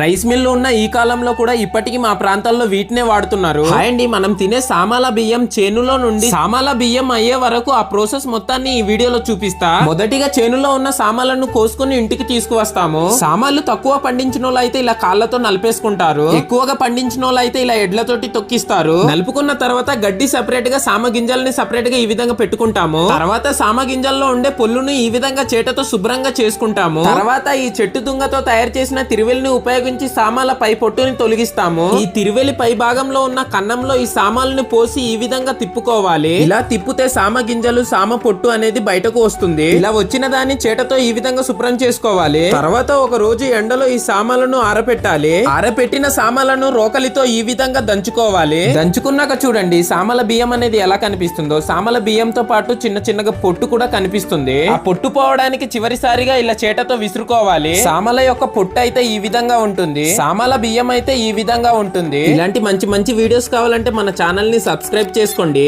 Rice mill ఉన్న ఈ కాలంలో కూడా ఇప్పటికీ మా ప్రాంతాల్లో వీటినే వాడుతున్నారు. అండి మనం తినే సామాల బియ్యం చేనులో నుండి సామాల బియ్యం అయ్యే వరకు ఆ ప్రాసెస్ మొత్తాన్ని ఈ వీడియోలో చూపిస్తా. మొదటిగా చేనులో ఉన్న సామాలను కోసుకుని ఇంటికి తీసుకువస్తాము. సామాన్లు తక్కువ పండించిన అయితే ఇలా కాళ్ళతో నలిపేసుకుంటారు. ఎక్కువగా పండించిన అయితే ఇలా ఎడ్లతోటి తొక్కిస్తారు. నలుపుకున్న తర్వాత గడ్డి సెపరేట్గా సామ గింజల్ని సెపరేట్గా ఈ విధంగా పెట్టుకుంటాము. తర్వాత సామ గింజల్లో ఉండే పొల్లును ఈ విధంగా చేటతో శుభ్రంగా చేసుకుంటాము. తర్వాత ఈ చెట్టు దుంగతో తయారు చేసిన తిరువెల్ని ఉపయోగించి సామాల పై పొట్టుని తొలగిస్తాము. ఈ తిరువెలి పై భాగంలో ఉన్న కన్నంలో ఈ సామాలను పోసి ఈ విధంగా తిప్పుకోవాలి. ఇలా తిప్పితే సామ గింజలు సామ పొట్టు అనేది బయటకు వస్తుంది. ఇలా వచ్చిన దాన్ని చేటతో ఈ విధంగా శుభ్రం చేసుకోవాలి. తర్వాత ఒక రోజు ఎండలో ఈ సామాలను ఆరపెట్టాలి. ఆరపెట్టిన సామాలను రోకలితో ఈ విధంగా దంచుకోవాలి. దంచుకున్నాక చూడండి సామల బియ్యం అనేది ఎలా కనిపిస్తుందో. సామల బియ్యంతో పాటు చిన్న చిన్నగా పొట్టు కూడా కనిపిస్తుంది. ఆ పొట్టు పోవడానికి చివరిసారిగా ఇలా చేటతో విసురుకోవాలి. సామల యొక్క పొట్టు అయితే ఈ విధంగా ఉంటుంది. సామల బియ్యం అయితే ఈ విధంగా ఉంటుంది. ఇలాంటి మంచి మంచి వీడియోస్ కావాలంటే మన ఛానల్ని సబ్స్క్రైబ్ చేసుకోండి.